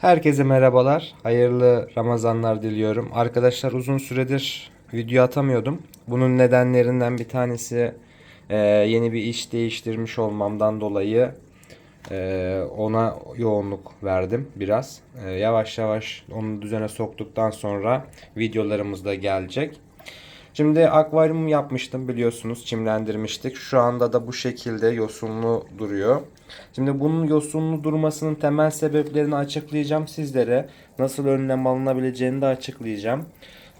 Herkese merhabalar. Hayırlı Ramazanlar diliyorum. Arkadaşlar uzun süredir video atamıyordum. Bunun nedenlerinden bir tanesi e, yeni bir iş değiştirmiş olmamdan dolayı e, ona yoğunluk verdim biraz. E, yavaş yavaş onu düzene soktuktan sonra videolarımız da gelecek. Şimdi akvaryum yapmıştım biliyorsunuz çimlendirmiştik. Şu anda da bu şekilde yosunlu duruyor. Şimdi bunun yosunlu durmasının temel sebeplerini açıklayacağım sizlere. Nasıl önlem alınabileceğini de açıklayacağım.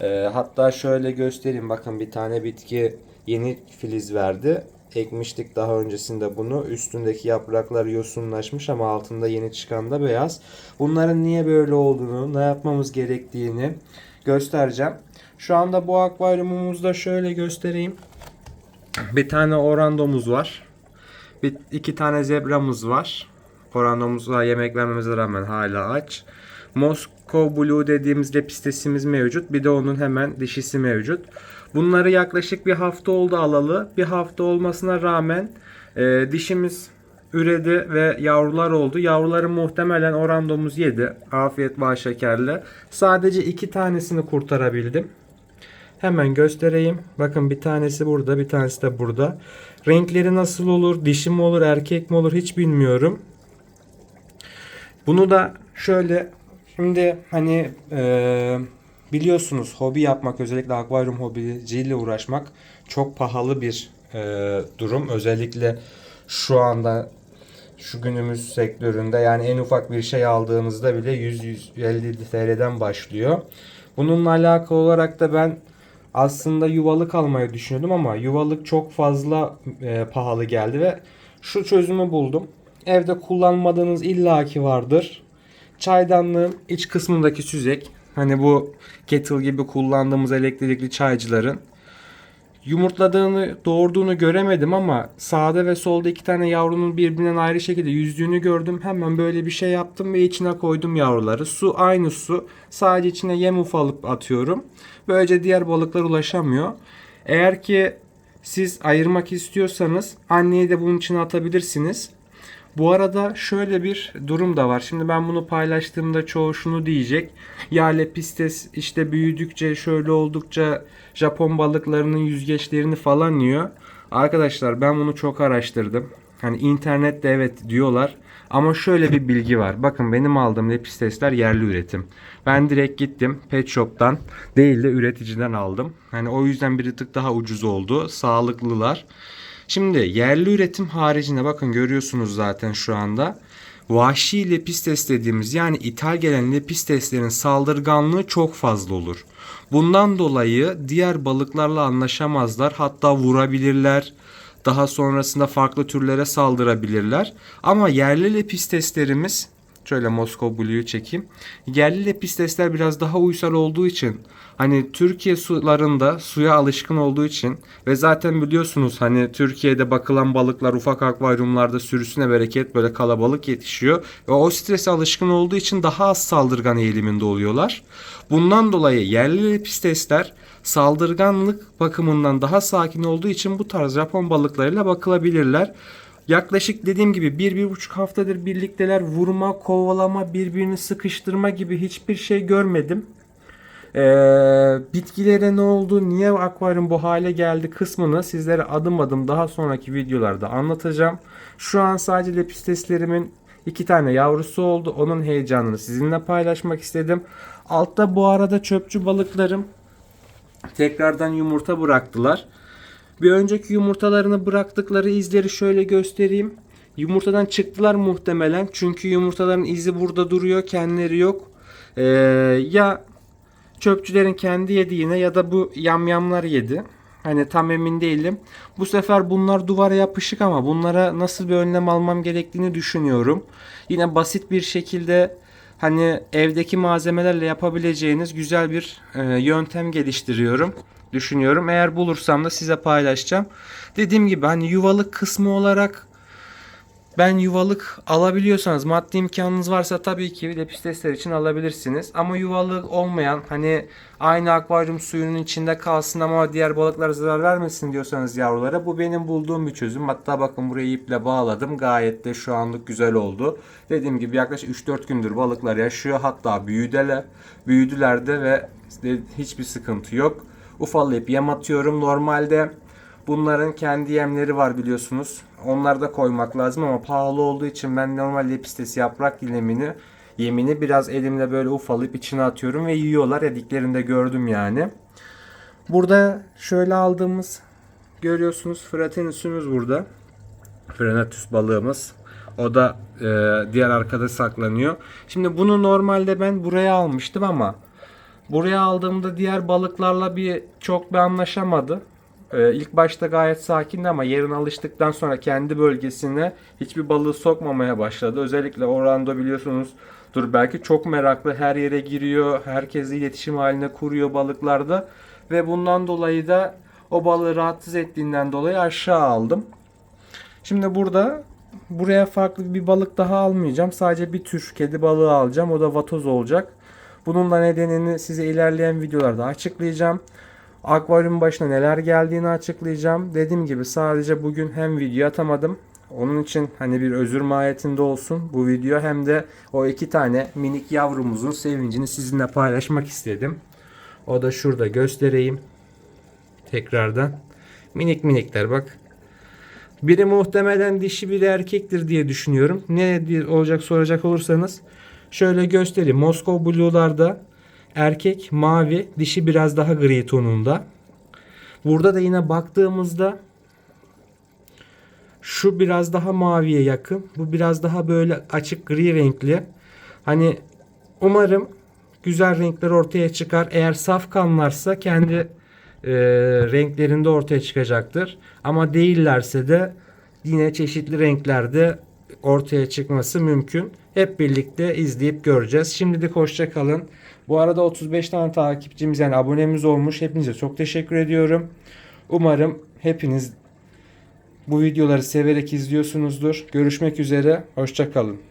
Ee, hatta şöyle göstereyim bakın bir tane bitki yeni filiz verdi. Ekmiştik daha öncesinde bunu. Üstündeki yapraklar yosunlaşmış ama altında yeni çıkan da beyaz. Bunların niye böyle olduğunu, ne yapmamız gerektiğini göstereceğim. Şu anda bu akvaryumumuzda şöyle göstereyim. Bir tane orandomuz var. Bir, iki tane zebramız var. Orandomuza yemek vermemize rağmen hala aç. Moscow Blue dediğimiz lepistesimiz mevcut. Bir de onun hemen dişisi mevcut. Bunları yaklaşık bir hafta oldu alalı. Bir hafta olmasına rağmen e, dişimiz üredi ve yavrular oldu. Yavruları muhtemelen orandomuz yedi. Afiyet bal şekerle. Sadece iki tanesini kurtarabildim. Hemen göstereyim. Bakın bir tanesi burada, bir tanesi de burada. Renkleri nasıl olur, dişi mi olur, erkek mi olur hiç bilmiyorum. Bunu da şöyle şimdi hani e, biliyorsunuz hobi yapmak özellikle akvaryum hobiciyle uğraşmak çok pahalı bir e, durum. Özellikle şu anda şu günümüz sektöründe yani en ufak bir şey aldığınızda bile 100-150 TL'den başlıyor. Bununla alakalı olarak da ben aslında yuvalık almayı düşünüyordum ama yuvalık çok fazla e, pahalı geldi ve şu çözümü buldum. Evde kullanmadığınız illaki vardır. Çaydanlığın iç kısmındaki süzek hani bu kettle gibi kullandığımız elektrikli çaycıların yumurtladığını, doğurduğunu göremedim ama sağda ve solda iki tane yavrunun birbirinden ayrı şekilde yüzdüğünü gördüm. Hemen böyle bir şey yaptım ve içine koydum yavruları. Su aynı su. Sadece içine yem ufalıp atıyorum. Böylece diğer balıklar ulaşamıyor. Eğer ki siz ayırmak istiyorsanız anneyi de bunun içine atabilirsiniz. Bu arada şöyle bir durum da var. Şimdi ben bunu paylaştığımda çoğu şunu diyecek. Ya lepistes işte büyüdükçe şöyle oldukça Japon balıklarının yüzgeçlerini falan yiyor. Arkadaşlar ben bunu çok araştırdım. Hani internette evet diyorlar. Ama şöyle bir bilgi var. Bakın benim aldığım lepistesler yerli üretim. Ben direkt gittim pet shop'tan değil de üreticiden aldım. Hani o yüzden bir tık daha ucuz oldu. Sağlıklılar. Şimdi yerli üretim haricinde bakın görüyorsunuz zaten şu anda. Vahşi lepistes dediğimiz yani ithal gelen lepisteslerin saldırganlığı çok fazla olur. Bundan dolayı diğer balıklarla anlaşamazlar hatta vurabilirler. Daha sonrasında farklı türlere saldırabilirler. Ama yerli lepisteslerimiz Şöyle Moskova Blue'yu çekeyim. Yerli lepistesler biraz daha uysal olduğu için hani Türkiye sularında suya alışkın olduğu için ve zaten biliyorsunuz hani Türkiye'de bakılan balıklar ufak akvaryumlarda sürüsüne bereket böyle kalabalık yetişiyor ve o strese alışkın olduğu için daha az saldırgan eğiliminde oluyorlar. Bundan dolayı yerli lepistesler saldırganlık bakımından daha sakin olduğu için bu tarz Japon balıklarıyla bakılabilirler. Yaklaşık dediğim gibi bir, bir buçuk haftadır birlikteler vurma, kovalama, birbirini sıkıştırma gibi hiçbir şey görmedim. Ee, bitkilere ne oldu, niye akvaryum bu hale geldi kısmını sizlere adım adım daha sonraki videolarda anlatacağım. Şu an sadece lepisteslerimin iki tane yavrusu oldu. Onun heyecanını sizinle paylaşmak istedim. Altta bu arada çöpçü balıklarım tekrardan yumurta bıraktılar. Bir önceki yumurtalarını bıraktıkları izleri şöyle göstereyim. Yumurtadan çıktılar muhtemelen. Çünkü yumurtaların izi burada duruyor. Kendileri yok. Ee, ya çöpçülerin kendi yediğine ya da bu yamyamlar yedi. Hani tam emin değilim. Bu sefer bunlar duvara yapışık ama bunlara nasıl bir önlem almam gerektiğini düşünüyorum. Yine basit bir şekilde hani evdeki malzemelerle yapabileceğiniz güzel bir e, yöntem geliştiriyorum düşünüyorum. Eğer bulursam da size paylaşacağım. Dediğim gibi hani yuvalık kısmı olarak ben yuvalık alabiliyorsanız maddi imkanınız varsa tabii ki lepistesler için alabilirsiniz. Ama yuvalık olmayan hani aynı akvaryum suyunun içinde kalsın ama diğer balıklar zarar vermesin diyorsanız yavrulara bu benim bulduğum bir çözüm. Hatta bakın burayı iple bağladım. Gayet de şu anlık güzel oldu. Dediğim gibi yaklaşık 3-4 gündür balıklar yaşıyor. Hatta büyüdeler. Büyüdüler de ve hiçbir sıkıntı yok. Ufallayıp yem atıyorum normalde. Bunların kendi yemleri var biliyorsunuz. Onları da koymak lazım ama pahalı olduğu için ben normal lepistesi yaprak yemini yemini biraz elimle böyle ufalayıp içine atıyorum ve yiyorlar. Yediklerinde gördüm yani. Burada şöyle aldığımız görüyorsunuz Fratenus'umuz burada. Frenatus balığımız. O da e, diğer arkada saklanıyor. Şimdi bunu normalde ben buraya almıştım ama buraya aldığımda diğer balıklarla bir çok bir anlaşamadı. Ee, ilk başta gayet sakindi ama yarın alıştıktan sonra kendi bölgesine hiçbir balığı sokmamaya başladı. Özellikle Orlando biliyorsunuz dur belki çok meraklı her yere giriyor. Herkesle iletişim haline kuruyor balıklarda. Ve bundan dolayı da o balığı rahatsız ettiğinden dolayı aşağı aldım. Şimdi burada buraya farklı bir balık daha almayacağım. Sadece bir tür kedi balığı alacağım. O da vatoz olacak. Bunun da nedenini size ilerleyen videolarda açıklayacağım. Akvaryum başına neler geldiğini açıklayacağım. Dediğim gibi sadece bugün hem video atamadım. Onun için hani bir özür mahiyetinde olsun bu video hem de o iki tane minik yavrumuzun sevincini sizinle paylaşmak istedim. O da şurada göstereyim. Tekrardan. Minik minikler bak. Biri muhtemelen dişi biri erkektir diye düşünüyorum. Ne olacak soracak olursanız şöyle göstereyim. Moskov Blue'larda erkek mavi, dişi biraz daha gri tonunda. Burada da yine baktığımızda şu biraz daha maviye yakın. Bu biraz daha böyle açık gri renkli. Hani umarım güzel renkler ortaya çıkar. Eğer saf kanlarsa kendi e, renklerinde ortaya çıkacaktır. Ama değillerse de yine çeşitli renklerde ortaya çıkması mümkün. Hep birlikte izleyip göreceğiz. Şimdilik hoşça kalın. Bu arada 35 tane takipçimiz yani abonemiz olmuş. Hepinize çok teşekkür ediyorum. Umarım hepiniz bu videoları severek izliyorsunuzdur. Görüşmek üzere. Hoşça kalın.